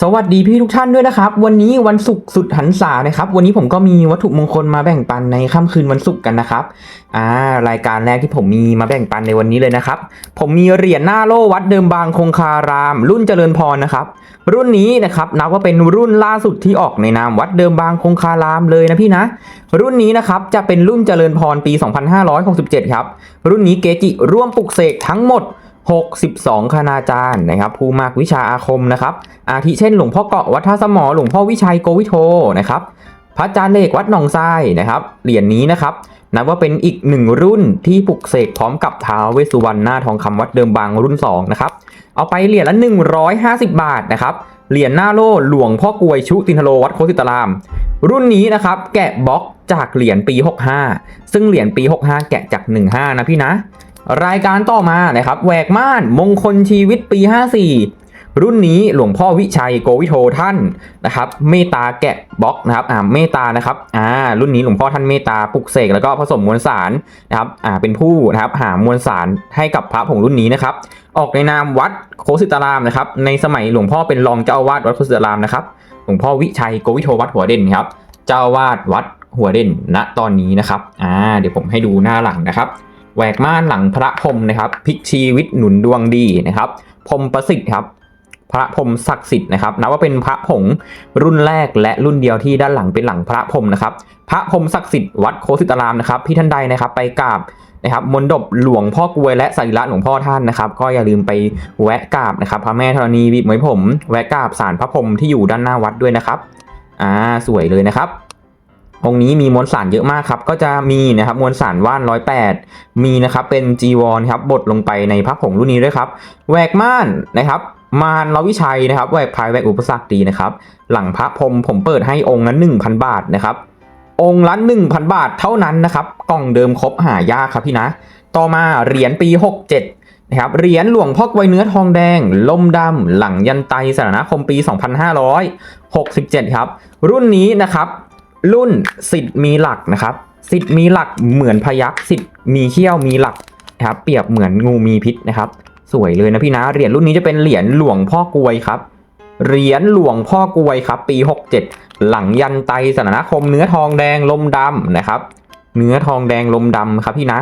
สวัสดีพี่ทุกท่านด้วยนะครับ วันนี้วันศุกร์สุดหันษานะครับ วันนี้ผมก็มีวัตถุมงคลมาแบ่งปันในค่ำคืนวันศุกร์กันนะครับอ่ารายการแรกที่ผมมีมาแบ่งปันในวันนี้เลยนะครับ ผมมีเหรียญหน้าโล่วัดเดิมบางคงคาราม รุ่นเจริญพรนะครับ รุ่นนี้นะครับนับว่าเป็นรุ่นล่าสุดที่ออกในนามวัดเดิมบางคงคารามเลยนะพี่นะ รุ่นนี้นะครับจะเป็นรุ่นเจริญพรปี 2567 ครับรุ่นนี้เกจิร่วมปลุกเสกทั้งหมด 62 คณาจารย์นะครับผู้มากวิชาอาคมนะครับ อาทิเช่นหลวงพ่อเกาะวัดท่าสมอหลวงพ่อวิชัยโกวิโทนะครับ พระอาจารย์เลกวัดหนองทรายนะครับ เหรียญนี้นะครับนับว่าเป็นอีกหนึ่งรุ่นที่ปลุกเสกพร้อมกับท้าวเวสสุวรรณหน้าทองคำวัดเดิมบางรุ่น2นะครับ เอาไปเหรียญละ 150 บาทนะครับ เหรียญหน้าโล่หลวงพ่อกวยชุตินทโลวัดโคสิตาราม รุ่นนี้นะครับแกะบล็อกจากเหรียญปี 65 ซึ่งเหรียญปี 65 แกะจาก 15 นะพี่นะ รายการต่อมานะครับแหวกม่านมงคลชีวิตปี 54 รุ่นนี้หลวงพ่อวิชัยโกวิโทท่านนะครับเมตตาแกะบล็อกนะครับอ่าเมตานะครับอ่ารุ่นนี้หลวงพ่อท่านเมตตาปลุกเสกแล้วก็ผสมมวลสารนะครับอ่าเป็นผู้นะครับหามวลสารให้กับพระผงรุ่นนี้นะครับออกในนามวัดโคสิตารามนะครับในสมัยหลวงพ่อเป็นรองเจ้าอาวาสวัดโคสิตารามนะครับหลวงพ่อวิชัยโกวิโทวัดหัวเด่นครับเจ้าอาวาสวัดหัวเด่นณตอนนี้นะครับอ่าเดี๋ยวผมให้ดูหน้าหลังนะครับ แหวกม่านหลังพระพรมนะครับพิกชีวิตหนุนดวงดีนะครับพรมประสิทธิ์ครับพระพรมศักดิ์สิทธิ์นะครับนับว่าเป็นพระผงรุ่นแรกและรุ่นเดียวที่ด้านหลังเป็นหลังพระพรมนะครับพระพรมศักดิ์สิทธิ์วัดโคสิตารามนะครับพี่ท่านใดนะครับไปกราบนะครับมนดบหลวงพ่อกวยและสรีระหลวงพ่อท่านนะครับ ก็อย่าลืมไปแวะกราบนะครับพระแม่ธรณีวิมวยผม แวะกราบสารพระพรมที่อยู่ด้านหน้าวัดด้วยนะครับอ่าสวยเลยนะครับ องค์นี้มีมวลสารเยอะมากครับ ก็จะมีนะครับมวลสารว่านร้อยแปดมีนะครับเป็นจีวรครับบดลงไปในพระผงรุ่นนี้ด้วยครับแหวกม่านนะครับมารลวิชัยนะครับแหวกภายแหวกอุปสรรคดีนะครับ หลังพระพรมผมเปิดให้องค์ละ1,000บาทนะครับ องค์ละ1,000บาทเท่านั้นนะครับ กล่องเดิมครบหายากครับพี่นะ ต่อมาเหรียญปี67นะครับเหรียญหลวงพ่อกไวเนื้อทองแดงล่มดำหลังยันไตสถารณคมปี 2567 ครับ รุ่นนี้นะครับ รุ่นสิทธิ์มีหลักนะครับ สิทธิ์มีหลักเหมือนพยักสิทธิ์มีเขี้ยวมีหลักนะครับเปรียบเหมือนงูมีพิษนะครับ สวยเลยนะพี่นะเหรียญรุ่นนี้จะเป็นเหรียญหลวงพ่อกวยครับเหรียญหลวงพ่อกวยครับ ปี 67 หลังยันไตสนานคม เนื้อทองแดงลมดำนะครับ เนื้อทองแดงลมดำครับพี่นะ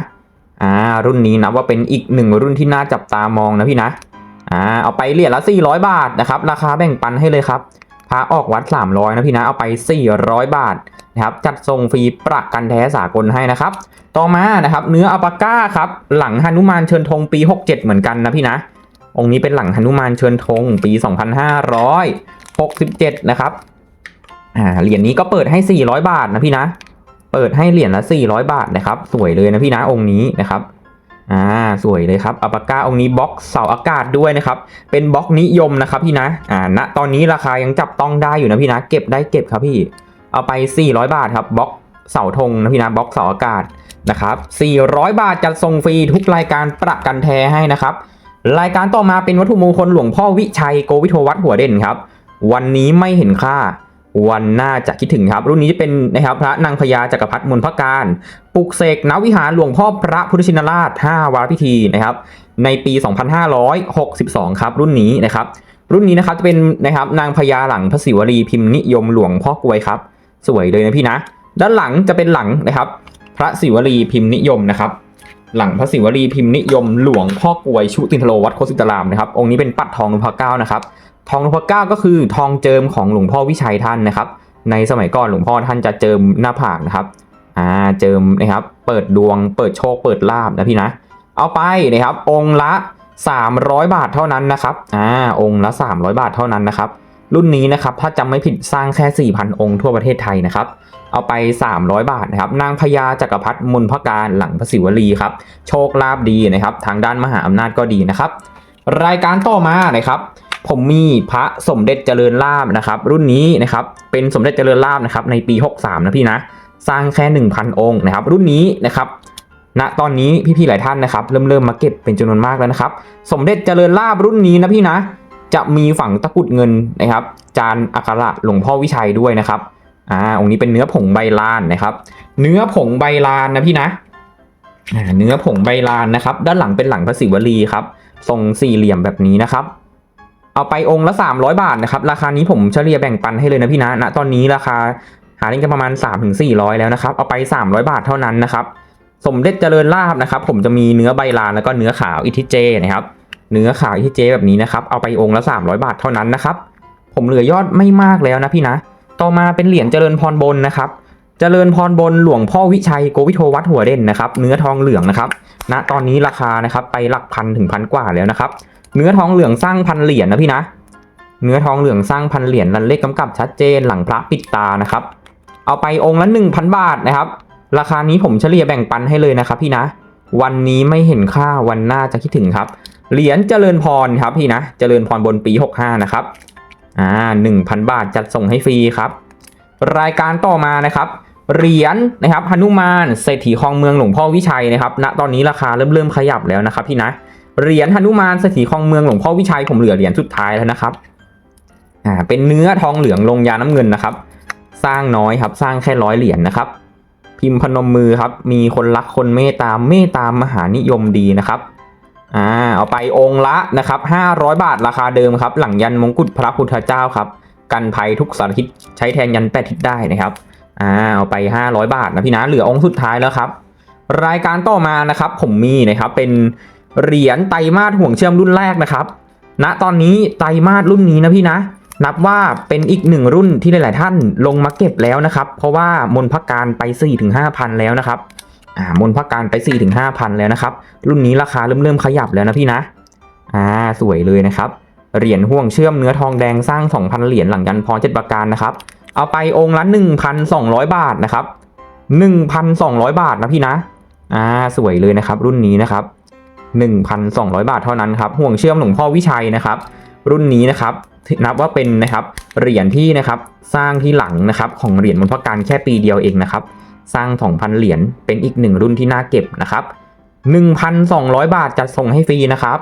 อ่ารุ่นนี้นับว่าเป็นอีกหนึ่งรุ่นที่น่าจับตามองนะพี่นะอ่าเอาไปเหรียญละ400 บาทนะครับ ราคาแบ่งปันให้เลยครับ พาออกวัด 300 นะพี่นะเอาไป 400 บาทนะครับจัดส่งฟรีประกันแท้สากลให้นะครับ ต่อมานะครับเนื้ออัปาก้าครับหลังหนุมานเชิญธงปี 67 เหมือนกันนะพี่นะ องค์นี้เป็นหลังหนุมานเชิญธงปี 2567 นะครับอ่าเหรียญนี้ก็เปิดให้ 400 บาทนะพี่นะ เปิดให้เหรียญละ 400 บาทนะครับ สวยเลยนะพี่นะองค์นี้นะครับ อ่าสวยเลยครับอัปาก้าองค์นี้บล็อกเสาอากาศด้วยนะครับ เป็นบล็อกนิยมนะครับพี่นะอ่าณตอนนี้ราคายังจับต้องได้อยู่นะพี่นะ เก็บได้เก็บครับพี่ เอาไป 400 บาทครับบล็อกเสาธงนะพี่นะบล็อกเสาอากาศนะครับ400 บาทจัดส่งฟรีทุกรายการประกันแท้ให้นะครับ รายการต่อมาเป็นวัตถุมงคลหลวงพ่อวิชัยโกวิโทวัดหัวเด่นครับ วันนี้ไม่เห็นค่า วันหน้าจะคิดถึงครับ รุ่นนี้จะเป็นนะครับพระนางพญาจักรพรรดิมนพการปลุกเสกนวิหารหลวงพ่อพระพุทธชินราช 5 วาระพิธีนะครับในปี 2562 ครับ รุ่นนี้นะครับรุ่นนี้นะครับจะเป็นนะครับนางพญาหลังพระศิวลีพิมพ์นิยมหลวงพ่อกวยครับ สวยเลยนะพี่นะ ด้านหลังจะเป็นหลังนะครับ พระศิวลีพิมพ์นิยมนะครับ หลังพระศิวลีพิมพ์นิยมหลวงพ่อกวยชุตินทโลวัดโคสิตารามนะครับองค์นี้เป็นปัดทองนพเก้านะครับ ทองนพเก้าก็คือทองเจิมของหลวงพ่อวิชัยท่านนะครับ ในสมัยก่อนหลวงพ่อท่านจะเจิมหน้าผากนะครับอ่าเจิมนะครับ เปิดดวง เปิดโชค เปิดลาบนะพี่นะ เอาไปนะครับ องค์ละ 300 บาทเท่านั้นนะครับอ่าองค์ละ 300 บาทเท่านั้นนะครับ รุ่นนี้นะครับถ้าจำไม่ผิดสร้างแค่ 4,000 องค์ทั่วประเทศไทยนะครับเอาไป 300 บาทนะครับ นางพญาจักรพรรดิมนพการหลังพระศิวลีครับ โชคลาภดีนะครับ ทางด้านมหาอำนาจก็ดีนะครับ รายการต่อมานะครับ ผมมีพระสมเด็จเจริญลาบนะครับ รุ่นนี้นะครับเป็นสมเด็จเจริญลาบนะครับในปี 63 นะพี่นะสร้างแค่ 1,000 องค์นะครับ รุ่นนี้นะครับณตอนนี้พี่ๆหลายท่านนะครับ เริ่มเริ่มมาเก็บเป็นจำนวนมากแล้วนะครับ สมเด็จเจริญลาบรุ่นนี้นะพี่นะ จะมีฝังตะกุดเงินนะครับ จานอักระหลวงพ่อวิชัยด้วยนะครับอ่าองค์นี้เป็นเนื้อผงใบลานนะครับ เนื้อผงใบลานนะพี่นะเนื้อผงใบลานนะครับ ด้านหลังเป็นหลังพระศิวลีครับ ทรงสี่เหลี่ยมแบบนี้นะครับ เอาไปองค์ละ 300 บาทนะครับ ราคานี้ผมเฉลี่ยแบ่งปันให้เลยนะพี่นะณตอนนี้ราคาหาเล่นกันประมาณ 3-400 แล้วนะครับ เอาไป 300 บาทเท่านั้นนะครับ สมเด็จเจริญลาบนะครับ ผมจะมีเนื้อใบลานแล้วก็เนื้อขาวอิทิเจนะครับ เนื้อขาวอิทิเจแบบนี้นะครับ เอาไปองค์ละ 300 บาทเท่านั้นนะครับ ผมเหลือยอดไม่มากแล้วนะพี่นะ ต่อมาเป็นเหรียญเจริญพรบนนะครับ เจริญพรบนหลวงพ่อวิชัยโกวิโทวัดหัวเด่นนะครับ เนื้อทองเหลืองนะครับ ณ ตอนนี้ราคานะครับไปหลักพันถึงพันกว่าแล้วนะครับ เนื้อทองเหลืองสร้างพันเหรียญนะพี่นะ เนื้อทองเหลืองสร้างพันเหรียญรันเลขกำกับชัดเจนหลังพระปิดตานะครับ เอาไปองค์ละ1,000 บาทนะครับ ราคานี้ผมเฉลี่ยแบ่งปันให้เลยนะครับพี่นะ วันนี้ไม่เห็นค่าวันหน้าจะคิดถึงครับ เหรียญเจริญพรครับพี่นะ เจริญพรบนปี 65 นะครับ อ่า1,000 บาทจัดส่งให้ฟรีครับ รายการต่อมานะครับเหรียญนะครับหนุมานเศรษฐีคลองเมืองหลวงพ่อวิชัยนะครับณตอนนี้ราคาเริ่มเริ่มขยับแล้วนะครับพี่นะ เหรียญหนุมานเศรษฐีคองเมืองหลวงพ่อวิชัยผมเหลือเหรียญสุดท้ายแล้วนะครับอ่าเป็นเนื้อทองเหลืองลงยาน้ำเงินนะครับ สร้างน้อยครับสร้างแค่ร้อยเหรียญนะครับ พิมพ์พนมมือครับ มีคนรักคนเมตตาเมตตามหานิยมดีนะครับอ่าเอาไปองค์ละนะครับ500 บาทราคาเดิมครับ หลังยันมงกุฎพระพุทธเจ้าครับ กันภัยทุกสารทิศใช้แทนยันแปดทิศได้นะครับอ่าเอาไป 500 บาทนะพี่นะเหลือองค์สุดท้ายแล้วครับ รายการต่อมานะครับ ผมมีนะครับเป็น เหรียญไตรมาสห่วงเชื่อมรุ่นแรกนะครับณตอนนี้ไตรมาสรุ่นนี้นะพี่นะ นับว่าเป็นอีกหนึ่งรุ่นที่หลาย ๆ ท่านลงมาเก็บแล้วนะครับ เพราะว่ามนพักการไป4-5,000แล้วนะครับอ่ามนพักการไป4-5,000แล้วนะครับ รุ่นนี้ราคาเริ่มเริ่มขยับแล้วนะพี่นะอ่าสวยเลยนะครับเหรียญห่วงเชื่อมเนื้อทองแดงสร้าง 2,000 เหรียญหลังยันพรเจ็ดประการนะครับ เอาไปองค์ละ 1,200 บาทนะครับ 1,200 บาทนะพี่นะ อ่า สวยเลยนะครับ รุ่นนี้นะครับ 1,200 บาทเท่านั้นครับห่วงเชื่อมหลวงพ่อวิชัยนะครับ รุ่นนี้นะครับนับว่าเป็นนะครับเหรียญที่นะครับสร้างที่หลังนะครับของเหรียญมนพระการแค่ปีเดียวเองนะครับ สร้าง 2,000 เหรียญเป็นอีกหนึ่งรุ่นที่น่าเก็บนะครับ1,200 บาทจัดส่งให้ฟรีนะครับ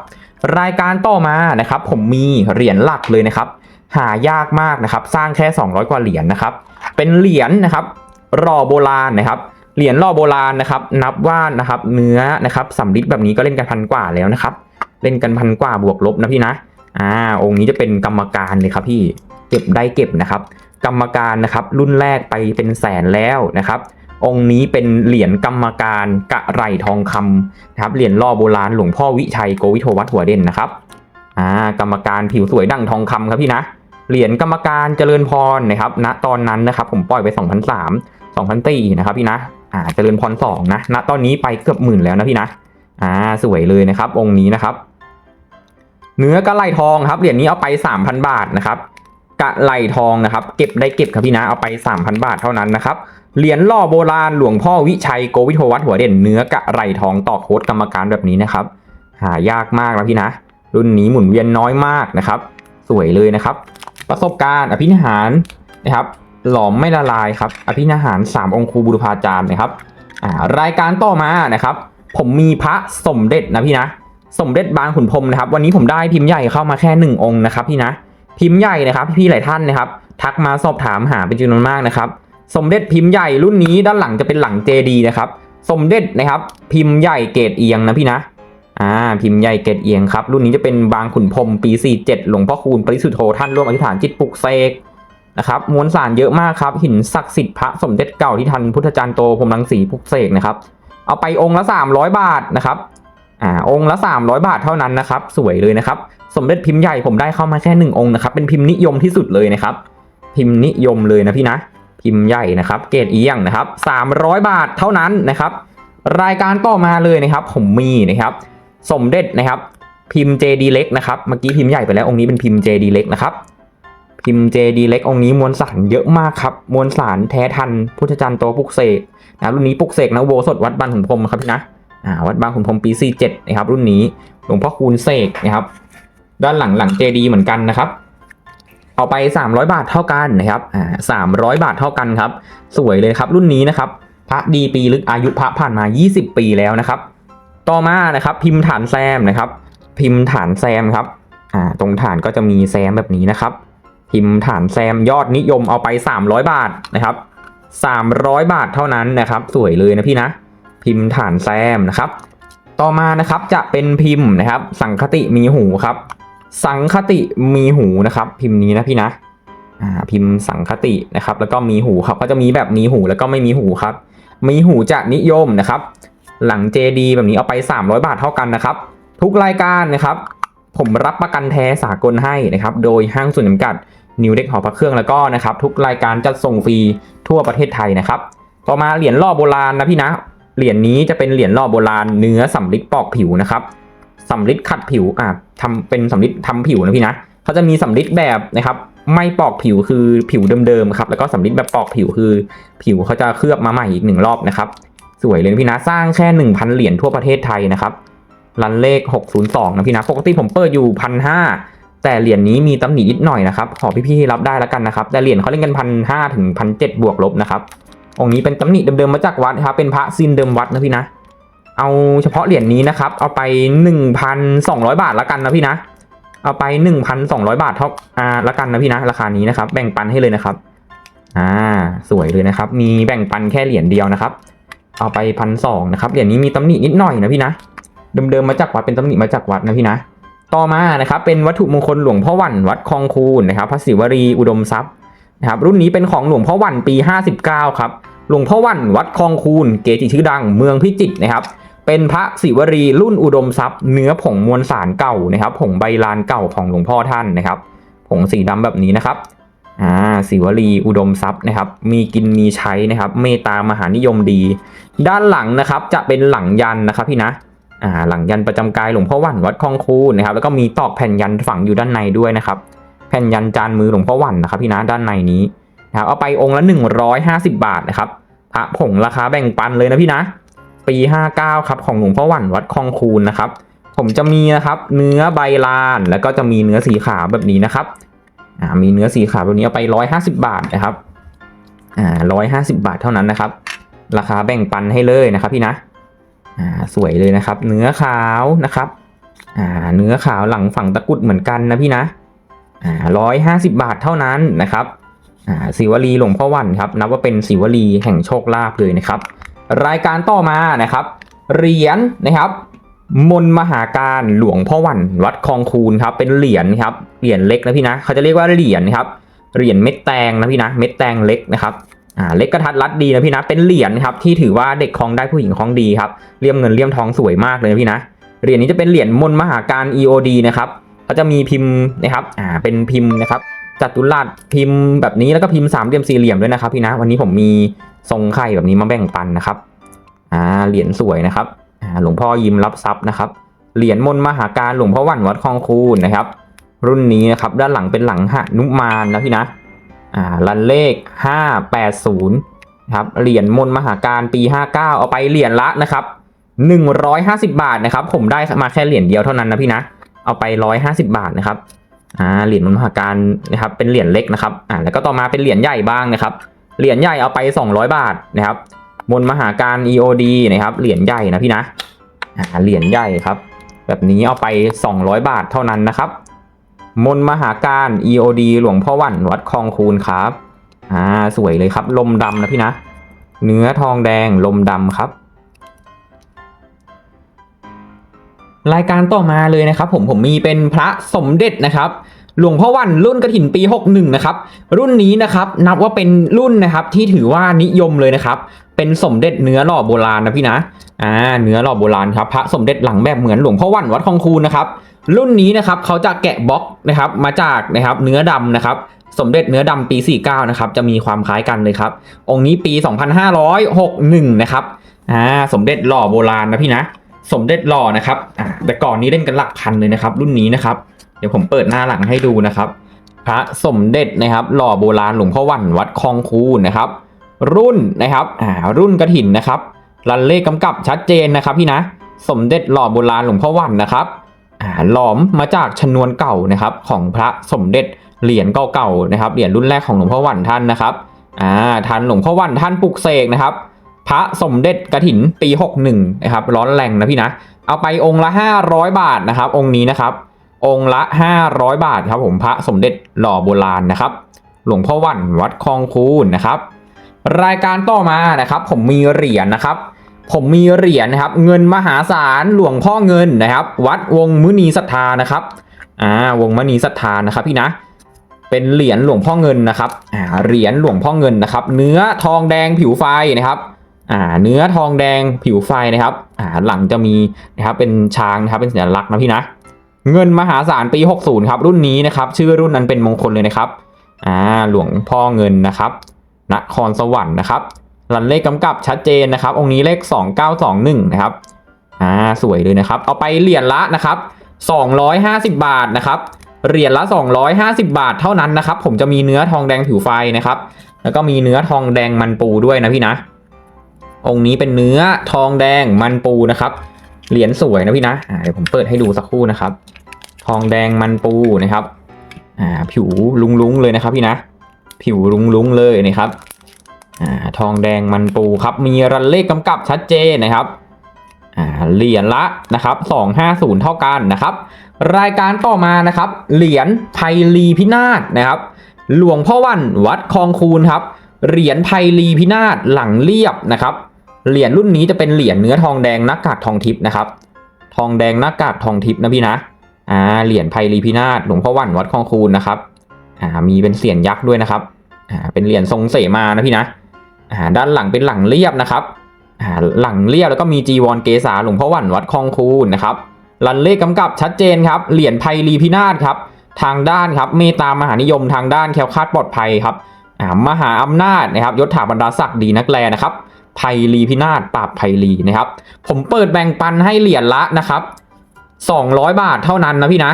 รายการต่อมานะครับ ผมมีเหรียญหลักเลยนะครับ หายากมากนะครับ สร้างแค่ 200 กว่าเหรียญนะครับ เป็นเหรียญนะครับรอโบราณนะครับ เหรียญรอโบราณนะครับ นับว่านะครับเนื้อนะครับสำริดแบบนี้ก็เล่นกันพันกว่าแล้วนะครับ เล่นกันพันกว่าบวกลบนะพี่นะอ่าองค์นี้จะเป็นกรรมการเลยครับพี่เก็บได้เก็บนะครับ กรรมการนะครับ รุ่นแรกไปเป็นแสนแล้วนะครับ องค์นี้เป็นเหรียญกรรมการกะไรทองคำนะครับเหรียญล่อโบราณหลวงพ่อวิชัยโกวิโทวัดหัวเด่นนะครับอ่ากรรมการผิวสวยดั่งทองคำครับพี่นะเหรียญกรรมการเจริญพรนะครับณตอนนั้นนะครับ ผมปล่อยไป 2,003 2,004นะครับพี่นะอ่าเจริญพร2นะณตอนนี้ไปเกือบหมื่นแล้วนะพี่นะอ่าสวยเลยนะครับ องค์นี้นะครับ เนื้อกระไหลทองครับเหรียญนี้เอาไป 3,000 บาทนะครับกระไหลทองนะครับ เก็บได้เก็บครับพี่นะเอาไป 3,000 บาทเท่านั้นนะครับเหรียญล่อโบราณหลวงพ่อวิชัยโกวิโทวัดหัวเด่นเนื้อกระไหลทองต่อโค้ดกรรมการแบบนี้นะครับ หายากมากนะพี่นะ รุ่นนี้หมุนเวียนน้อยมากนะครับ สวยเลยนะครับ ประสบการณ์อภินิหารนะครับ หลอมไม่ละลายครับ อภินิหาร3องค์ครูบุรพาจารย์นะครับอ่ารายการต่อมานะครับ ผมมีพระสมเด็จนะพี่นะ สมเด็จบางขุนพรมนะครับ วันนี้ผมได้พิมพ์ใหญ่เข้ามาแค่หนึ่งองค์นะครับพี่นะ พิมพ์ใหญ่นะครับ พี่ๆหลายท่านนะครับ ทักมาสอบถามหาเป็นจำนวนมากนะครับ สมเด็จพิมพ์ใหญ่รุ่นนี้ด้านหลังจะเป็นหลังเจดีนะครับ สมเด็จนะครับ พิมพ์ใหญ่เกรดเอียงนะพี่นะอ่าพิมพ์ใหญ่เกรดเอียงครับ รุ่นนี้จะเป็นบางขุนพรมปี 47 หลวงพ่อคูณปริสุทธโธท่านร่วมอธิษฐานจิตปลุกเสก นะครับมวลสารเยอะมากครับ หินศักดิ์สิทธิ์พระสมเด็จเก่าที่ทันพุทธจารย์โตพรมรังสีปลุกเสกนะครับ เอาไปองค์ละ 300 บาทนะครับอ่าองค์ละ 300 บาทเท่านั้นนะครับ สวยเลยนะครับ สมเด็จพิมพ์ใหญ่ผมได้เข้ามาแค่หนึ่งองค์นะครับ เป็นพิมพ์นิยมที่สุดเลยนะครับ พิมพ์นิยมเลยนะพี่นะ พิมพ์ใหญ่นะครับ เกรดเอียงนะครับ 300 บาทเท่านั้นนะครับ รายการต่อมาเลยนะครับ ผมมีนะครับ สมเด็จนะครับ พิมพ์ JD เล็กนะครับ เมื่อกี้พิมพ์ใหญ่ไปแล้วองค์นี้เป็นพิมพ์ JD เล็กนะครับ พิมพ์ JD เล็กองค์นี้มวลสารเยอะมากครับมวลสารแท้ทัน พุทธจารย์โตปุกเสกนะรุ่นนี้ปุกเสกนะโบสถวัดบ้านขุนพรหมครับพี่นะอ่าวัดบางขุนพรหมปี47นะครับรุ่นนี้หลวงพ่อคูณเสกนะครับ ด้านหลังหลังเจดีเหมือนกันนะครับ เอาไป 300 บาทเท่ากันนะครับอ่า300บาทเท่ากันครับ สวยเลยครับรุ่นนี้นะครับพระดีปีลึกอายุพระผ่านมา 20 ปีแล้วนะครับ ต่อมานะครับ พิมพ์ฐานแซมนะครับ พิมพ์ฐานแซมครับอ่าตรงฐานก็จะมีแซมแบบนี้นะครับ พิมพ์ฐานแซมยอดนิยมเอาไป 300 บาทนะครับ 300 บาทเท่านั้นนะครับ สวยเลยนะพี่นะ พิมพ์ฐานแซมนะครับ ต่อมานะครับจะเป็นพิมพ์นะครับ สังคติมีหูครับ สังคติมีหูนะครับ พิมพ์นี้นะพี่นะพิมพ์สังคตินะครับ แล้วก็มีหูครับก็จะมีแบบมีหูแล้วก็ไม่มีหูครับ มีหูจะนิยมนะครับ หลังเจดีแบบนี้เอาไป 300 บาทเท่ากันนะครับ ทุกรายการนะครับ ผมรับประกันแท้สากลให้นะครับ โดยห้างส่วนจำกัด นิวเด็กหอพระเครื่องแล้วก็นะครับทุกรายการจัดส่งฟรีทั่วประเทศไทยนะครับ ต่อมาเหรียญล่อโบราณนะพี่นะ เหรียญนี้จะเป็นเหรียญล่อโบราณเนื้อสำริดปอกผิวนะครับสำริดขัดผิวอ่าทำเป็นสำริดทำผิวนะพี่นะเขาจะมีสำริดแบบนะครับไม่ปอกผิวคือผิวเดิมๆครับแล้วก็สำริดแบบปอกผิวคือ ผิวเขาจะเคลือบมาใหม่อีกหนึ่งรอบนะครับสวยเลยพี่นะสร้างแค่ 1,000 เหรียญทั่วประเทศไทยนะครับรันเลข 602นะพี่นะปกติผมเปิดอยู่พันห้า แต่เหรียญนี้มีตำหนินิดหน่อยนะครับ ขอพี่ๆรับได้แล้วกันนะครับ แต่เหรียญเขาเล่นกันพันห้าถึงพันเจ็ดบวกลบนะครับ องค์นี้เป็นตำหนิเดิมๆมาจากวัดครับ เป็นพระซินเดิมวัดนะพี่นะ เอาเฉพาะเหรียญนี้นะครับ เอาไป1,200บาทและกันนะพี่นะ เอาไป1,200บาทเท่าอ่าละกันนะพี่นะ ราคานี้นะครับ แบ่งปันให้เลยนะครับ อ่า สวยเลยนะครับ มีแบ่งปันแค่เหรียญเดียวนะครับ เอาไปพันสองนะครับ เหรียญนี้มีตำหนินิดหน่อยนะพี่นะ เดิมๆมาจากวัดเป็นตำหนิมาจากวัดนะพี่นะ ต่อมานะครับเป็นวัตถุมงคลหลวงพ่อวันวัดคลองคูนนะครับพระศิวรีอุดมทรัพย์นะครับรุ่นนี้เป็นของหลวงพ่อวันปี 59 ครับหลวงพ่อวันวัดคลองคูนเกจิชื่อดังเมืองพิจิตรนะครับเป็นพระศิวรีรุ่นอุดมทรัพย์เนื้อผงมวลสารเก่านะครับผงใบลานเก่าของหลวงพ่อท่านนะครับผงสีดำแบบนี้นะครับอ่าศิวลีอุดมทรัพย์นะครับ มีกินมีใช้นะครับ เมตตามหานิยมดี ด้านหลังนะครับจะเป็นหลังยันนะครับพี่นะ อ่าหลังยันประจำกายหลวงพ่อวันวัดคลองคูนนะครับแล้วก็มีตอกแผ่นยันฝังอยู่ด้านในด้วยนะครับแผ่นยันจานมือหลวงพ่อวันนะครับพี่นะด้านในนี้นะครับเอาไปองค์ละ 150 บาทนะครับพระผงราคาแบ่งปันเลยนะพี่นะ ปี 59ครับของหลวงพ่อวันวัดคลองคูนนะครับผมจะมีนะครับเนื้อใบลานแล้วก็จะมีเนื้อสีขาวแบบนี้นะครับอ่ามีเนื้อสีขาวแบบนี้เอาไป 150 บาทนะครับอ่า150 บาทเท่านั้นนะครับ ราคาแบ่งปันให้เลยนะครับพี่นะ อ่าสวยเลยนะครับ เนื้อขาวนะครับอ่าเนื้อขาวหลังฝั่งตะกุดเหมือนกันนะพี่นะอ่า150บาทเท่านั้นนะครับอ่าศิวลีหลวงพ่อวันครับนับว่าเป็นศิวลีแห่งโชคลาภเลยนะครับ รายการต่อมานะครับเหรียญนะครับ มนมหาการหลวงพ่อวันวัดคลองคูนครับเป็นเหรียญครับเหรียญเล็กนะพี่นะเขาจะเรียกว่าเหรียญครับเหรียญเม็ดแตงนะพี่นะเม็ดแตงเล็กนะครับ อ่าเล็กกระทัดรัดดีนะพี่นะ เป็นเหรียญครับที่ถือว่าเด็กคลองได้ผู้หญิงคลองดีครับเลี่ยมเงินเลี่ยมทองสวยมากเลยนะพี่นะเหรียญนี้จะเป็นเหรียญมนมหาการ EOD นะครับเขาจะมีพิมพ์นะครับอ่าเป็นพิมพ์นะครับจัตุรัสพิมพ์แบบนี้แล้วก็พิมพ์สามเหลี่ยมสี่เหลี่ยมด้วยนะครับพี่นะ วันนี้ผมมีทรงไข่แบบนี้มาแบ่งปันนะครับอ่าเหรียญสวยนะครับอ่าหลวงพ่อยิ้มรับทรัพย์นะครับเหรียญมนมหาการหลวงพ่อวันวัดคลองคูนนะครับ รุ่นนี้นะครับด้านหลังเป็นหลังหนุมานนะพี่นะ อ่ารันเลข 580นะครับเหรียญมนต์มหาการปี 59 เอาไปเหรียญละนะครับ150 บาทนะครับ ผมได้มาแค่เหรียญเดียวเท่านั้นนะพี่นะ เอาไป 150 บาทนะครับอ่าเหรียญมนต์มหาการนะครับเป็นเหรียญเล็กนะครับอ่าแล้วก็ต่อมาเป็นเหรียญใหญ่บ้างนะครับเหรียญใหญ่เอาไป 200 บาทนะครับมนต์มหาการ EOD นะครับเหรียญใหญ่นะพี่นะอ่าเหรียญใหญ่ครับ แบบนี้เอาไป 200 บาทเท่านั้นนะครับ มนมหาการ EOD หลวงพ่อวันวัดคลองคูนครับ อ่า สวยเลยครับ ลมดำนะพี่นะ เนื้อทองแดงลมดำครับ รายการต่อมาเลยนะครับ ผมผมมีเป็นพระสมเด็จนะครับหลวงพ่อวันรุ่นกระถินปี 61 นะครับ รุ่นนี้นะครับนับว่าเป็นรุ่นนะครับที่ถือว่านิยมเลยนะครับ เป็นสมเด็จเนื้อหล่อโบราณนะพี่นะอ่าเนื้อหล่อโบราณครับพระสมเด็จหลังแบบเหมือนหลวงพ่อวันวัดคลองคูนนะครับ รุ่นนี้นะครับเขาจะแกะบล็อกนะครับมาจากนะครับเนื้อดำนะครับสมเด็จเนื้อดำปี 49 นะครับจะมีความคล้ายกันเลยครับ องค์นี้ปี 2561 นะครับอ่าสมเด็จหล่อโบราณนะพี่นะ สมเด็จหล่อนะครับอ่าแต่ก่อนนี้เล่นกันหลักพันเลยนะครับ รุ่นนี้นะครับ เดี๋ยวผมเปิดหน้าหลังให้ดูนะครับ พระสมเด็จนะครับ หล่อโบราณหลวงพ่อวันวัดคลองคูนะครับ รุ่นนะครับอ่ารุ่นกระถินนะครับรันเลขกำกับชัดเจนนะครับพี่นะ สมเด็จหล่อโบราณหลวงพ่อวันนะครับ หลอมมาจากชนวนเก่านะครับของพระสมเด็จเหรียญเก่าๆนะครับเหรียญรุ่นแรกของหลวงพ่อวันท่านนะครับอ่าท่านหลวงพ่อวันท่านปลุกเสกนะครับ พระสมเด็จกระถินปี 61นะครับร้อนแรงนะพี่นะเอาไปองค์ละ 500 บาทนะครับ องค์นี้นะครับ องค์ละ 500 บาทครับผมพระสมเด็จหล่อโบราณนะครับ หลวงพ่อวันวัดคลองคูนนะครับ รายการต่อมานะครับ ผมมีเหรียญนะครับ ผมมีเหรียญนะครับ เงินมหาศาลหลวงพ่อเงินนะครับ วัดวงมุนีศรัทธานะครับอ่าวงมณีศรัทธานะครับพี่นะ เป็นเหรียญหลวงพ่อเงินนะครับอ่าเหรียญหลวงพ่อเงินนะครับ เนื้อทองแดงผิวไฟนะครับอ่าเนื้อทองแดงผิวไฟนะครับอ่าหลังจะมีนะครับเป็นช้างนะครับเป็นสัญลักษณ์นะพี่นะ เงินมหาศาลปี 60ครับรุ่นนี้นะครับ ชื่อรุ่นนั้นเป็นมงคลเลยนะครับอ่าหลวงพ่อเงินนะครับนครสวรรค์นะครับ รันเลขกำกับชัดเจนนะครับ องค์นี้เลข 2921 นะครับ อ่า สวยเลยนะครับ เอาไปเหรียญละนะครับ 250 บาทนะครับ เหรียญละ 250 บาทเท่านั้นนะครับ ผมจะมีเนื้อทองแดงผิวไฟนะครับ แล้วก็มีเนื้อทองแดงมันปูด้วยนะพี่นะ องค์นี้เป็นเนื้อทองแดงมันปูนะครับ เหรียญสวยนะพี่นะ อ่า เดี๋ยวผมเปิดให้ดูสักครู่นะครับ ทองแดงมันปูนะครับ อ่า ผิวลุงๆเลยนะครับพี่นะ ผิวลุงๆเลยนะครับ อ่าทองแดงมันปูครับมีรันเลขกำกับชัดเจนนะครับอ่าเหรียญละนะครับ250 เท่ากันนะครับ รายการต่อมานะครับ เหรียญไพลีพินาศนะครับ หลวงพ่อวันวัดคลองคูนครับเหรียญไพลีพินาศหลังเรียบนะครับเหรียญรุ่นนี้จะเป็นเหรียญเนื้อทองแดงหน้ากากทองทิพย์นะครับ ทองแดงหน้ากากทองทิพย์นะพี่นะอ่าเหรียญไพลีพินาศหลวงพ่อวันวัดคลองคูนนะครับอ่ามีเป็นเสียนยักษ์ด้วยนะครับอ่าเป็นเหรียญทรงเสมานะพี่นะ ด้านหลังเป็นหลังเรียบนะครับหลังเรียบแล้วก็มีจีวรเกษาหลวงพ่อวันวัดคลองคูนนะครับรันเลขกำกับชัดเจนครับ เหรียญไพลีพินาศครับ ทางด้านครับเมตตามหานิยมทางด้านแคล้วคาดปลอดภัยครับมหาอำนาจนะครับยศถาบรรดาศักดิ์ดีนักแลนะครับไพลีพินาศปราบไพลีนะครับ ผมเปิดแบ่งปันให้เหรียญละนะครับ200 บาทเท่านั้นนะพี่นะ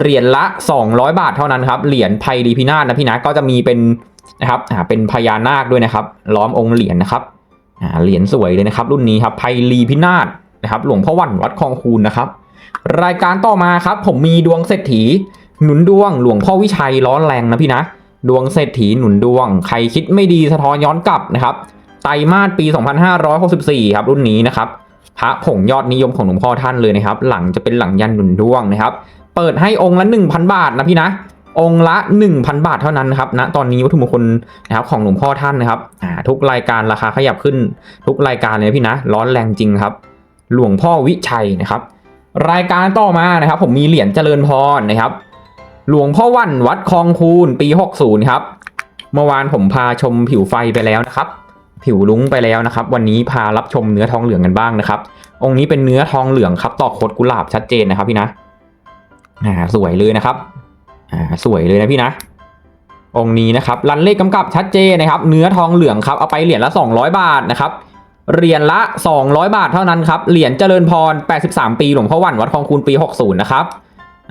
เหรียญละ 200 บาทเท่านั้นครับเหรียญไพลีพินาศนะพี่นะก็จะมีเป็น นะครับอ่าเป็นพญานาคด้วยนะครับล้อมองค์เหรียญนะครับอ่าเหรียญสวยเลยนะครับ รุ่นนี้ครับไพลีพินาศนะครับ หลวงพ่อวันวัดคลองคูนนะครับ รายการต่อมาครับ ผมมีดวงเศรษฐี หนุนดวง หลวงพ่อวิชัยร้อนแรงนะพี่นะ ดวงเศรษฐีหนุนดวง ใครคิดไม่ดีสะท้อนย้อนกลับนะครับไตรมาสปี 2564 ครับรุ่นนี้นะครับพระผงยอดนิยมของหลวงพ่อท่านเลยนะครับ หลังจะเป็นหลังยันหนุนดวงนะครับ เปิดให้องค์ละ 1,000 บาทนะพี่นะ องละ 1,000 บาทเท่านั้นนะครับณตอนนี้วัตถุมงคลนะครับของหลวงพ่อท่านนะครับทุกรายการราคาขยับขึ้นทุกรายการเลยพี่นะ ร้อนแรงจริงครับ หลวงพ่อวิชัยนะครับ รายการต่อมานะครับ ผมมีเหรียญเจริญพรนะครับ หลวงพ่อวันวัดคลองคูนปี 60 ครับ เมื่อวานผมพาชมผิวไฟไปแล้วนะครับ ผิวลุ้งไปแล้วนะครับ วันนี้พารับชมเนื้อทองเหลืองกันบ้างนะครับ องค์นี้เป็นเนื้อทองเหลืองครับต่อโคดกุหลาบชัดเจนนะครับพี่นะอ่าสวยเลยนะครับ อ่าสวยเลยนะพี่นะ องค์นี้นะครับรันเลขกำกับชัดเจนนะครับ เนื้อทองเหลืองครับเอาไปเหรียญละ 200 บาทนะครับเหรียญละ 200 บาทเท่านั้นครับเหรียญเจริญพร 83 ปีหลวงพ่อวันวัดคลองคูนปี 60 นะครับ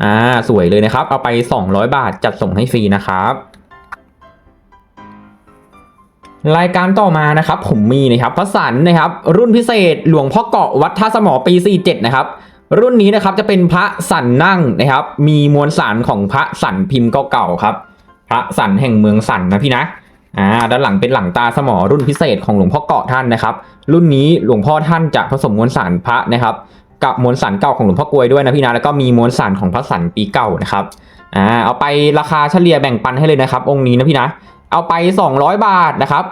อ่าสวยเลยนะครับ เอาไป 200 บาทจัดส่งให้ฟรีนะครับรายการต่อมานะครับผมมีนะครับพระสันนะครับ รุ่นพิเศษหลวงพ่อเกาะวัดท่าสมอปี 47 นะครับ รุ่นนี้นะครับจะเป็นพระสันนั่งนะครับ มีมวลสารของพระสันพิมพ์เก่าๆครับ พระสันแห่งเมืองสันนะพี่นะอ่าด้านหลังเป็นหลังตาสมอรุ่นพิเศษของหลวงพ่อเกาะท่านนะครับ รุ่นนี้หลวงพ่อท่านจะผสมมวลสารพระนะครับกับมวลสารเก่าของหลวงพ่อกวยด้วยนะพี่นะแล้วก็มีมวลสารของพระสันปีเก่านะครับอ่าเอาไปราคาเฉลี่ยแบ่งปันให้เลยนะครับ องค์นี้นะพี่นะ เอาไป 200 บาทนะครับ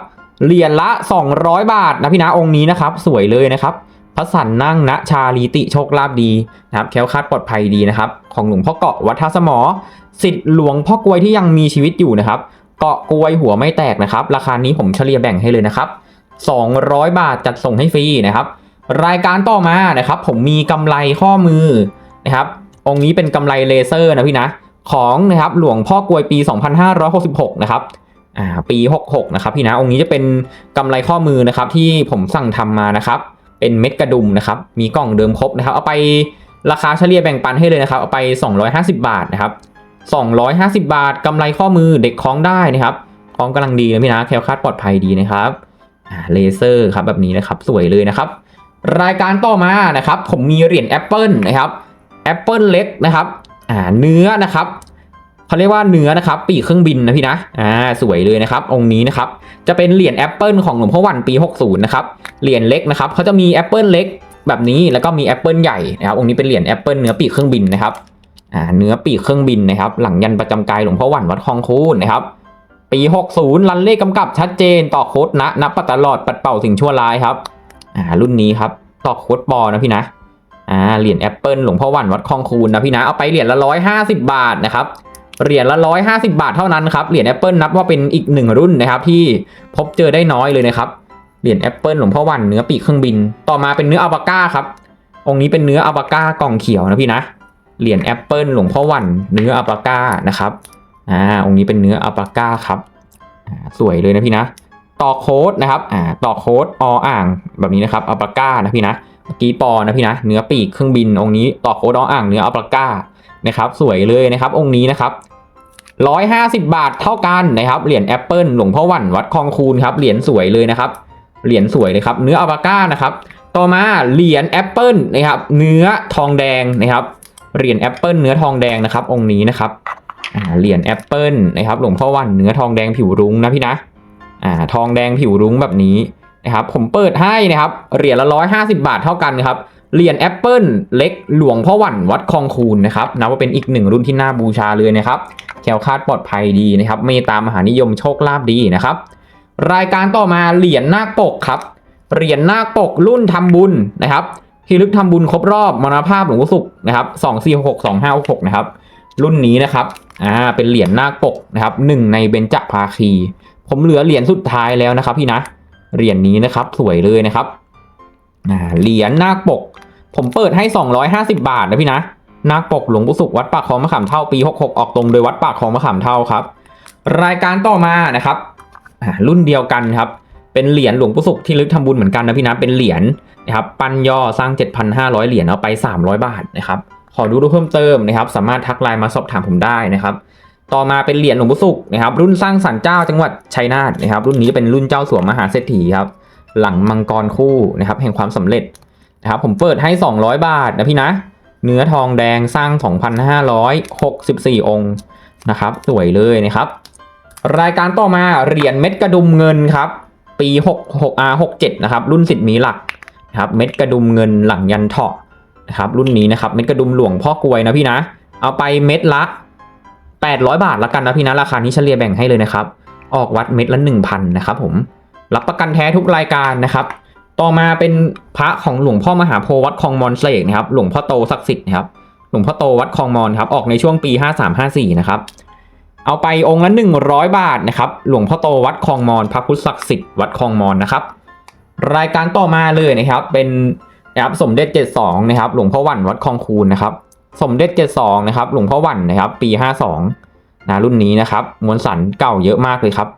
เหรียญละ 200 บาทนะพี่นะองค์นี้นะครับ สวยเลยนะครับ พระสันนั่งณชาลีติโชคลาภดีนะครับแค้วคาดปลอดภัยดีนะครับ ของหลวงพ่อเกาะวัดท่าสมอ สิทธิ์หลวงพ่อกลวยที่ยังมีชีวิตอยู่นะครับ เกาะกลวยหัวไม่แตกนะครับ ราคานี้ผมเฉลี่ยแบ่งให้เลยนะครับ 200 บาทจัดส่งให้ฟรีนะครับ รายการต่อมานะครับ ผมมีกำไรข้อมือนะครับ องค์นี้เป็นกำไรเลเซอร์นะพี่นะ ของนะครับหลวงพ่อกลวยปี 2566 นะครับอ่าปี 66 นะครับพี่นะ องค์นี้จะเป็นกำไรข้อมือนะครับที่ผมสั่งทำมานะครับ เป็นเม็ดกระดุมนะครับ มีกล่องเดิมครบนะครับ เอาไปราคาเฉลี่ยแบ่งปันให้เลยนะครับ เอาไป 250 บาทนะครับ 250 บาทกำไรข้อมือเด็กคล้องได้นะครับคล้องกำลังดีนะพี่นะแคลคาดปลอดภัยดีนะครับเลเซอร์ครับแบบนี้นะครับสวยเลยนะครับ รายการต่อมานะครับ ผมมีเหรียญแอปเปิลนะครับแอปเปิลเล็กนะครับอ่าเนื้อนะครับ เขาเรียกว่าเนื้อนะครับ ปีกเครื่องบินนะพี่นะอ่าสวยเลยนะครับ องค์นี้นะครับจะเป็นเหรียญแอปเปิลของหลวงพ่อวันปี 60 นะครับเหรียญเล็กนะครับเขาจะมีแอปเปิลเล็กแบบนี้แล้วก็มีแอปเปิลใหญ่นะครับองค์นี้เป็นเหรียญแอปเปิลเนื้อปีกเครื่องบินนะครับอ่าเนื้อปีกเครื่องบินนะครับ หลังยันประจำกายหลวงพ่อวันวัดคลองคูนนะครับปี 60รันเลขกำกับชัดเจนต่อโค้ดนะนับปัตลอดปัดเป่าสิ่งชั่วร้ายครับอ่ารุ่นนี้ครับต่อโค้ดปอนะพี่นะอ่าเหรียญแอปเปิลหลวงพ่อวันวัดคลองคูนนะพี่นะเอาไปเหรียญละร้อยห้าสิบาทนะครับ เหรียญละร้อยห้าสิบาทเท่านั้นครับ เหรียญแอปเปิลนับว่าเป็นอีกหนึ่งรุ่นนะครับที่พบเจอได้น้อยเลยนะครับ เหรียญแอปเปิลหลวงพ่อวันเนื้อปีกเครื่องบิน ต่อมาเป็นเนื้ออัลปาก้าครับ องค์นี้เป็นเนื้ออัลปาก้ากล่องเขียวนะพี่นะ เหรียญแอปเปิลหลวงพ่อวันเนื้ออัลปาก้านะครับ อ่า องค์นี้เป็นเนื้ออัลปาก้าครับ สวยเลยนะพี่นะ ต่อโค้ดนะครับ อ่า ต่อโค้ดออ่างแบบนี้นะครับอัลปาก้านะพี่นะ เมื่อกี้ปอนะพี่นะ เนื้อปีกเครื่องบิน องค์นี้ต่อโค้ดออ่างเนื้ออัลปาก้า นะครับสวยเลยนะครับองค์นี้นะครับร้อยห้าสิบบาทเท่ากันนะครับเหรียญแอปเปิลหลวงพ่อวันวัดคลองคูนครับเหรียญสวยเลยนะครับเหรียญสวยเลยครับเนื้ออัลปาก้านะครับต่อมาเหรียญแอปเปิลนะครับเนื้อทองแดงนะครับเหรียญแอปเปิลเนื้อทองแดงนะครับองค์นี้นะครับเหรียญแอปเปิลนะครับหลวงพ่อวันเนื้อทองแดงผิวรุ้งนะพี่นะอ่าทองแดงผิวรุ้งแบบนี้นะครับผมเปิดให้นะครับเหรียญละร้อยห้าสิบาทเท่ากันครับ เหรียญแอปเปิลเล็กหลวงพ่อหวันวัดคลองคูนนะครับนับว่าเป็นอีกหนึ่งรุ่นที่น่าบูชาเลยนะครับแคล้วคลาดปลอดภัยดีนะครับเมตตามหานิยมโชคลาภดีนะครับ รายการต่อมาเหรียญนาคปกครับเหรียญนาคปกรุ่นทำบุญนะครับที่ลึกทำบุญครบรอบมรณภาพหลวงพ่อสุขนะครับสองสี่หกสองห้าหกนะครับรุ่นนี้นะครับอ่าเป็นเหรียญนาคปกนะครับหนึ่งในเบญจภาคี ผมเหลือเหรียญสุดท้ายแล้วนะครับพี่นะเหรียญนี้นะครับสวยเลยนะครับ เหรียญนาคปก ผมเปิดให้ 250 บาทนะพี่นะ นาคปกหลวงปู่สุขวัดปากคลองมะขามเท่าปี 66 ออกตรงโดยวัดปากคลองมะขามเท่าครับ รายการต่อมานะครับรุ่นเดียวกันครับ เป็นเหรียญหลวงปู่สุขที่ลึกทำบุญเหมือนกันนะพี่นะเป็นเหรียญนะครับปั้นย่อสร้าง 7,500 เหรียญเอาไป 300 บาทนะครับขอดูรูเพิ่มเติมนะครับ สามารถทักไลน์มาสอบถามผมได้นะครับต่อมาเป็นเหรียญหลวงปู่สุขนะครับรุ่นสร้างสรรค์เจ้าจังหวัดชัยนาทนะครับรุ่นนี้เป็นรุ่นเจ้าสัวมหาเศรษฐีครับ หลังมังกรคู่นะครับแห่งความสำเร็จนะครับผมเปิดให้ 200 บาทนะพี่นะ เนื้อทองแดงสร้าง 2,564 องค์นะครับสวยเลยนะครับ รายการต่อมาเหรียญเม็ดกระดุมเงินครับ ปี 66 R 67นะครับรุ่นสิทธิ์มีหลักนะครับเม็ดกระดุมเงินหลังยันเถาะนะครับรุ่นนี้นะครับเม็ดกระดุมหลวงพ่อกวยนะพี่นะ เอาไปเม็ดละ 800 บาทละกันนะพี่นะราคานี้เฉลี่ยแบ่งให้เลยนะครับออกวัดเม็ดละ 1,000นะครับผม รับประกันแท้ทุกรายการนะครับ ต่อมาเป็นพระของหลวงพ่อมหาโพธิ์วัดคลองมอนเสกนะครับ หลวงพ่อโตศักดิ์สิทธิ์นะครับ หลวงพ่อโตวัดคลองมอนครับ ออกในช่วงปี 5354 นะครับ เอาไปองค์ละ 100 บาทนะครับ หลวงพ่อโตวัดคลองมอนพระพุทธศักดิ์สิทธิ์วัดคลองมอนนะครับ รายการต่อมาเลยนะครับ เป็นนะครับสมเด็จ 72 นะครับ หลวงพ่อวันวัดคลองคูนนะครับ สมเด็จ 72 นะครับ หลวงพ่อวันนะครับ ปี 52นะรุ่นนี้นะครับมวลสันเก่าเยอะมากเลยครับ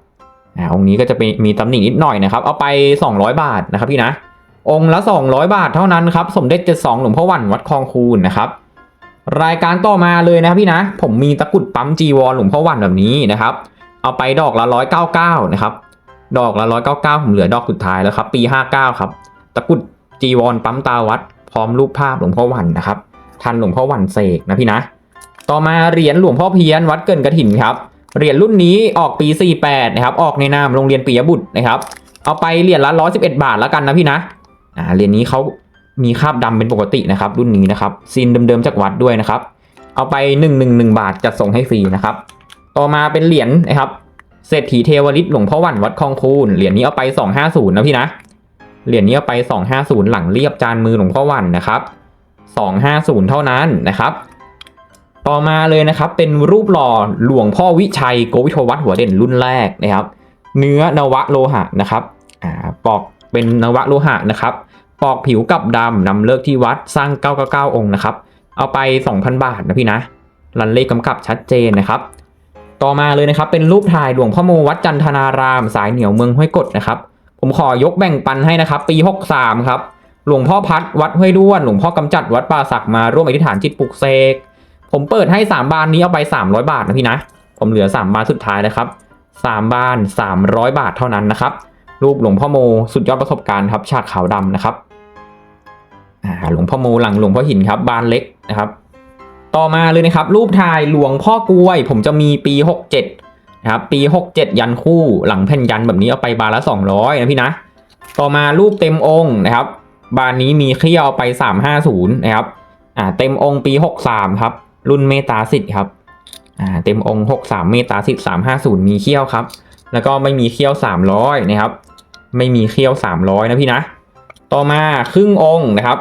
อ่าองค์นี้ก็จะเป็นมีตำหนินิดหน่อยนะครับ เอาไป 200 บาทนะครับพี่นะ องค์ละ 200 บาทเท่านั้นครับสมเด็จ72หลวงพ่อวันวัดคลองคูนนะครับรายการต่อมาเลยนะครับพี่นะ ผมมีตะกุดปั๊มจีวรหลวงพ่อวันแบบนี้นะครับ เอาไปดอกละ199นะครับ ดอกละ199ผมเหลือดอกสุดท้ายแล้วครับ ปี59ครับ ตะกุดจีวรปั๊มตาวัด พร้อมรูปภาพหลวงพ่อวันนะครับ ทันหลวงพ่อวันเสกนะพี่นะ ต่อมาเหรียญหลวงพ่อเพี้ยนวัดเกินกระถินครับ เหรียญรุ่นนี้ออกปี 48 นะครับ ออกในนามโรงเรียนปิยบุตรนะครับ เอาไปเหรียญละ 111 บาทแล้วกันนะพี่นะ อ่า เหรียญนี้เขามีคราบดำเป็นปกตินะครับ รุ่นนี้นะครับซีนเดิมๆจากวัดด้วยนะครับ เอาไป 111 บาทจัดส่งให้ฟรีนะครับ ต่อมาเป็นเหรียญนะครับ เศรษฐีเทวฤทธิ์หลวงพ่อวันวัดคลองคูนเหรียญนี้เอาไป 250 นะพี่นะ เหรียญนี้เอาไป 250 หลังเรียบจานมือหลวงพ่อวันนะครับ 250 เท่านั้นนะครับ ต่อมาเลยนะครับเป็นรูปหล่อหลวงพ่อวิชัยโกวิทวัฒน์หัวเด่นรุ่นแรกนะครับ เนื้อนวะโลหะนะครับอ่าปอกเป็นนวะโลหะนะครับปอกผิวกับดำนำเลิกที่วัดสร้าง 999 องค์นะครับ เอาไป 2,000 บาทนะพี่นะ รันเลขกำกับชัดเจนนะครับ ต่อมาเลยนะครับ เป็นรูปถ่ายหลวงพ่อโมวัดจันทนาราม สายเหนียวเมืองห้วยกดนะครับ ผมขอยกแบ่งปันให้นะครับ ปี 63 ครับ หลวงพ่อพัดวัดห้วยด้วน หลวงพ่อกำจัดวัดป่าศักมาร่วมอธิษฐานจิตปลุกเสก ผมเปิดให้ 3 บานนี้เอาไป 300 บาทนะพี่นะ ผมเหลือ 3 บานสุดท้ายแล้วครับ 3 บาน 300 บาทเท่านั้นนะครับ รูปหลวงพ่อโมสุดยอดประสบการณ์ครับ ฉากขาวดำนะครับหลวงพ่อโมหลังหลวงพ่อหินครับ บานเล็กนะครับ ต่อมาเลยนะครับ รูปถ่ายหลวงพ่อกล้วย ผมจะมีปี 67นะครับ ปี 67 ยันคู่ หลังแผ่นยันแบบนี้เอาไปบานละ 200นะพี่นะ ต่อมารูปเต็มองค์นะครับ บานนี้มีเขี้ยวไป 350นะครับ อ่า เต็มองค์ปี 63ครับ รุ่นเมตาสิทธิ์ครับอ่าเต็มองค์ 63 เมตตาสิทธิ์350 มีเขี้ยวครับ แล้วก็ไม่มีเขี้ยว 300 นะครับ ไม่มีเขี้ยว 300 นะพี่นะ ต่อมาครึ่งองค์นะครับ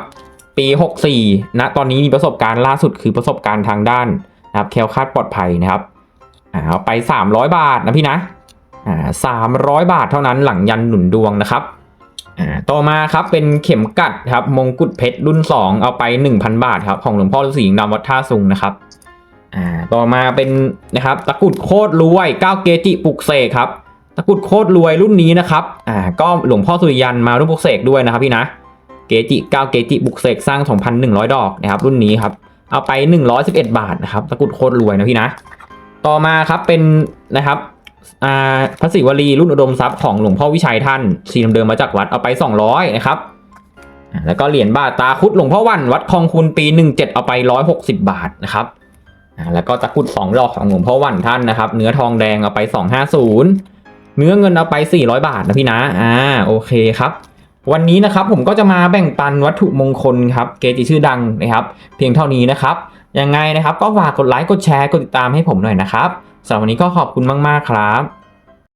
ปี 64ณตอนนี้มีประสบการณ์ล่าสุดคือประสบการณ์ทางด้านนะครับแคลคาดปลอดภัยนะครับอ่าเอาไป 300 บาทนะพี่นะอ่า300 บาทเท่านั้นหลังยันหนุนดวงนะครับ ต่อมาครับเป็นเข็มกัดครับมงกุฎเพชรรุ่น 2 เอาไป 1,000 บาทครับของหลวงพ่อฤาษีดำวัดท่าซุงนะครับต่อมาเป็นนะครับตะกุดโคตรรวยก้าวเกจิปุกเสกครับตะกุดโคตรรวยรุ่นนี้นะครับอ่าก็หลวงพ่อสุริยันมารุ่นปุกเสกด้วยนะครับพี่นะเกจิ9เกจิบุกเสกสร้าง 2,100 ดอกนะครับรุ่นนี้ครับเอาไป 111 บาทนะครับตะกุดโคตรรวยนะพี่นะ ต่อมาครับเป็นนะครับ อ่าพระศิวลีรุ่นอุดมทรัพย์ของหลวงพ่อวิชัยท่านสีเดิมมาจากวัดเอาไป 200นะครับแล้วก็เหรียญบาทตาคุดหลวงพ่อวันวัดคลองคุณปี 17 เอาไป 160 บาทนะครับแล้วก็ตะกุด2ดอกของหลวงพ่อวันท่านนะครับ เนื้อทองแดงเอาไป 250 เนื้อเงินเอาไป 400 บาทนะพี่นะอ่าโอเคครับ วันนี้นะครับผมก็จะมาแบ่งปันวัตถุมงคลครับเกจิชื่อดังนะครับ เพียงเท่านี้นะครับยังไงนะครับก็ฝากกดไลค์กดแชร์กดติดตามให้ผมหน่อยนะครับ สำหรับวันนี้ก็ขอบคุณมาก ๆ ครับ